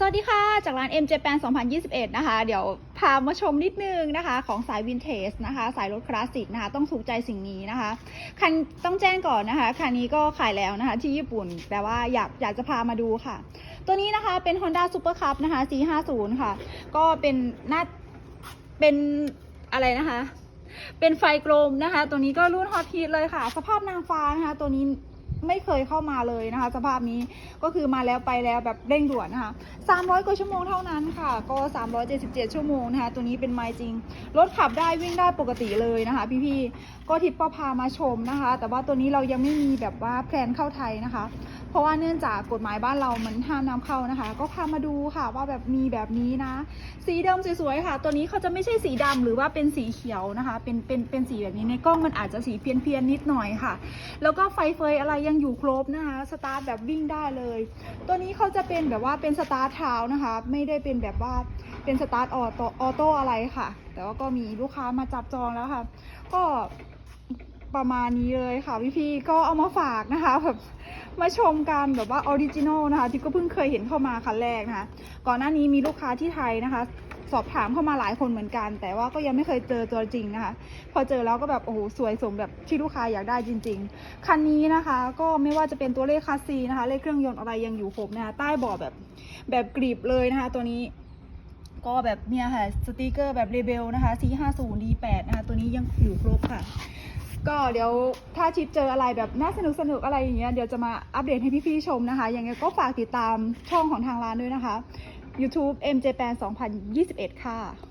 สวัสดีค่ะ จากร้าน M Japan 2021 นะคะ เดี๋ยวพามาชมนิดนึงนะคะ ของสายวินเทจนะคะ สายรถคลาสสิกนะคะ ต้องถูกใจสิ่งนี้นะคะ คันต้องแจ้งก่อนนะคะ คันนี้ก็ขายแล้วนะคะ ที่ญี่ปุ่น แต่ว่าอยากอยากจะพามาดูค่ะ ตัวนี้นะคะเป็น Honda Super Cup นะคะ C50 ค่ะ ก็เป็นหน้าเป็นอะไรนะคะ เป็นไฟกลมนะคะ ตัวนี้ก็รุ่นฮอตฮีทเลยค่ะ สภาพนางฟ้านะคะ ตัวนี้ ไม่เคยเข้ามาเลยนะคะ สภาพนี้ก็คือมาแล้วไปแล้วแบบเร่งด่วนนะคะ300กว่าชั่วโมงเท่านั้นค่ะ ก็ 377 ชั่วโมงนะคะ ตัวนี้เป็นไม้จริง รถขับได้วิ่งได้ปกติเลยนะคะ พี่ๆ ก็ทิปก็พามาชมนะคะ แต่ว่าตัวนี้เรายังไม่มีแบบว่าแพลนเข้าไทยนะคะ เพราะว่าเนื่องจากกฎหมายบ้านเรามันห้ามนำเข้านะคะ ก็พามาดูค่ะว่าแบบมีแบบนี้นะ สีดำสวยๆค่ะ ตัวนี้เขาจะไม่ใช่สีดำหรือว่าเป็นสีเขียวนะคะ เป็นเป็นเป็นสีแบบนี้ในกล้องมันอาจจะสีเพี้ยนๆนิดหน่อยค่ะ แล้วก็ไฟเฟยอะไรยังอยู่ครบนะคะสตาร์ทแบบวิ่งได้เลย ตัวนี้เขาจะเป็นแบบว่าเป็นสตาร์ทเท้านะคะ ไม่ได้เป็นแบบว่าเป็นสตาร์ทออโต้ออโต้อะไรค่ะ แต่ว่าก็มีลูกค้ามาจับจองแล้วค่ะ ก็ประมาณนี้เลยค่ะพี่ๆก็เอามาฝากนะคะแบบ มาชมกันแบบว่าออริจินอลนะคะที่ก็เพิ่งเคยเห็นเข้ามาคันแรกนะคะ ก่อนหน้านี้มีลูกค้าที่ไทยนะคะ สอบถามเข้ามาหลายคนเหมือนกัน แต่ว่าก็ยังไม่เคยเจอตัวจริงนะคะ พอเจอแล้วก็แบบโอ้โหสวยสมแบบที่ลูกค้าอยากได้จริง ๆ คันนี้นะคะ ก็ไม่ว่าจะเป็นตัวเลขคัสซีนะคะ เลขเครื่องยนต์อะไรยังอยู่ครบนะคะใต้บาะแบบแบบกรีบเลยนะคะ ตัวนี้ก็แบบเนี่ยค่ะสติกเกอร์แบบเรเบลนะคะ C50 D8 นะคะตัวนี้ยังอยู่ครบค่ะ ก็เดี๋ยวถ้าชิปเจออะไรแบบน่าสนุกสนุกอะไรอย่างเงี้ยเดี๋ยวจะมาอัปเดตให้พี่ๆชมนะคะ ยังไงก็ฝากติดตามช่องของทางร้านด้วยนะคะ YouTube MJ Pan 2021 ค่ะ